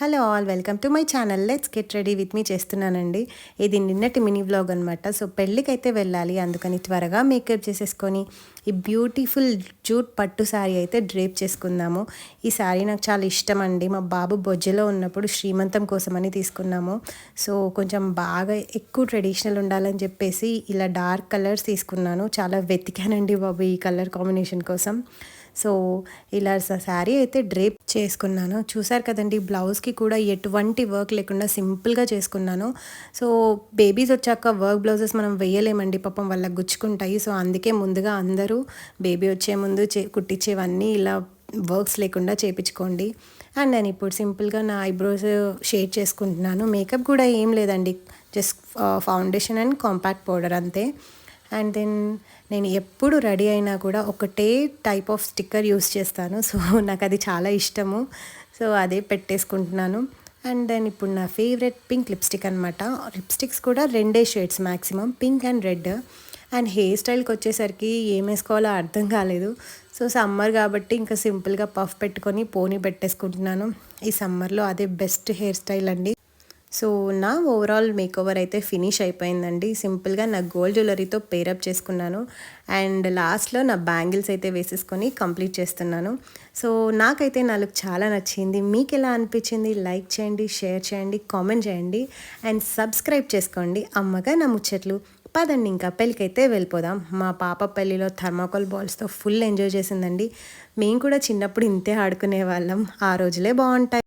Hello all welcome to my channel. Let's get ready with me చేస్తున్నానండి. ఇది నిన్నటి mini vlog అనమాట so పెళ్ళికైతే వెళ్ళాలి అందుకని త్వరగా మేకప్ చేసేసుకొని ఈ బ్యూటిఫుల్ జూట్ పట్టు శారీ అయితే డ్రేప్ చేసుకుందాము. ఈ శారీ నాకు చాలా ఇష్టం అండి మా బాబు బొజ్జలో ఉన్నప్పుడు శ్రీమంతం కోసమని తీసుకున్నాము. సో కొంచెం బాగా ఎక్కువ ట్రెడిషనల్ ఉండాలని చెప్పేసి ఇలా డార్క్ కలర్స్ తీసుకున్నాను. చాలా వెతికానండి బాబు ఈ కలర్ కాంబినేషన్ కోసం. సో ఇలా శారీ అయితే డ్రేప్ చేసుకున్నాను. చూసారు కదండి బ్లౌజ్కి కూడా ఎటువంటి వర్క్ లేకుండా సింపుల్గా చేసుకున్నాను. సో బేబీస్ వచ్చాక వర్క్ బ్లౌజెస్ మనం వేయలేమండి పాపం వాళ్ళకి గుచ్చుకుంటాయి. సో అందుకే ముందుగా అందరూ బేబీ వచ్చే ముందు చే కుట్టించేవన్నీ ఇలా వర్క్స్ లేకుండా చేపించుకోండి. అండ్ నేను ఇప్పుడు సింపుల్గా నా ఐబ్రోస్ షేడ్ చేసుకుంటున్నాను. మేకప్ కూడా ఏం లేదండి just foundation and compact powder అంతే. అండ్ దెన్ నేను ఎప్పుడు రెడీ అయినా కూడా ఒకటే టైప్ ఆఫ్ స్టిక్కర్ యూస్ చేస్తాను. సో నాకు అది చాలా ఇష్టము. సో అదే పెట్టేసుకుంటున్నాను. అండ్ దెన్ ఇప్పుడు నా ఫేవరెట్ పింక్ లిప్స్టిక్ అనమాట లిప్స్టిక్స్ కూడా రెండే shades maximum pink and red and hair స్టైల్కి వచ్చేసరికి ఏం వేసుకోవాలో అర్థం కాలేదు. సో సమ్మర్ కాబట్టి ఇంకా సింపుల్గా పఫ్ పెట్టుకొని పోనీ పెట్టేసుకుంటున్నాను. ఈ సమ్మర్లో అదే బెస్ట్ హెయిర్ స్టైల్ అండి. సో నా ఓవరాల్ మేకోవర్ అయితే ఫినిష్ అయిపోయిందండి. సింపుల్గా నా గోల్డ్ జ్యువెలరీతో పేరప్ చేసుకున్నాను. అండ్ లాస్ట్లో నా బ్యాంగిల్స్ అయితే వేసేసుకొని కంప్లీట్ చేస్తున్నాను. సో నాకైతే నా లుక్ చాలా నచ్చింది. మీకు ఎలా అనిపించింది? లైక్ చేయండి షేర్ చేయండి కామెంట్ చేయండి. అండ్ సబ్స్క్రైబ్ చేసుకోండి. అమ్మగా నా ముచ్చట్లు. పదండి ఇంకా పెళ్ళికైతే వెళ్ళిపోదాం. మా పాప పెళ్ళిలో థర్మాకోల్ బాల్స్తో ఫుల్ ఎంజాయ్ చేసిందండి. మేము కూడా చిన్నప్పుడు ఇంతే ఆడుకునే వాళ్ళం. ఆ రోజులే బాగుంటాయి.